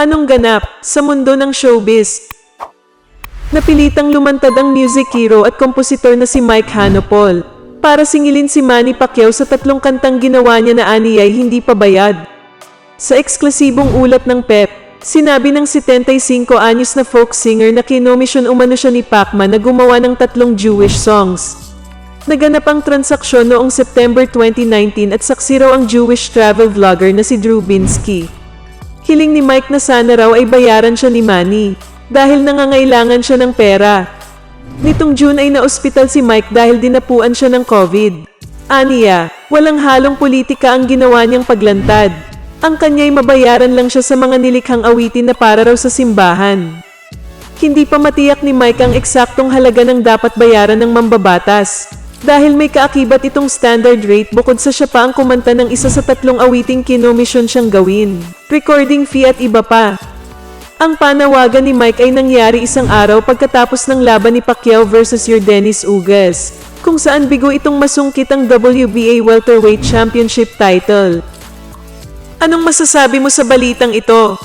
Anong ganap sa mundo ng showbiz? Napilitang lumantad ang music hero at kompositor na si Mike Hanopol para singilin si Manny Pacquiao sa tatlong kantang ginawa niya na aniyay hindi pa bayad. Sa eksklusibong ulat ng PEP, sinabi ng 75 anyos na folk singer na kinomisyon umano siya ni Pacman na gumawa ng tatlong Jewish songs. Naganap ang transaksyon noong September 2019 at saksi raw ang Jewish travel vlogger na si Drew Binsky. Hiling ni Mike na sana raw ay bayaran siya ni Manny dahil nangangailangan siya ng pera. Nitong June ay naospital si Mike dahil dinapuan siya ng COVID. Aniya, walang halong politika ang ginawa niyang paglantad. Ang kanya'y mabayaran lang siya sa mga nilikhang awitin na para raw sa simbahan. Hindi pa matiyak ni Mike ang eksaktong halaga ng dapat bayaran ng mambabatas. Dahil may kaakibat itong standard rate bukod sa siya pa ang kumanta ng isa sa tatlong awiting kinomisyon siyang gawin. Recording fee at iba pa. Ang panawagan ni Mike ay nangyari isang araw pagkatapos ng laban ni Pacquiao versus Yordenis Ugas, kung saan bigo itong masungkit ang WBA Welterweight Championship title. Anong masasabi mo sa balitang ito?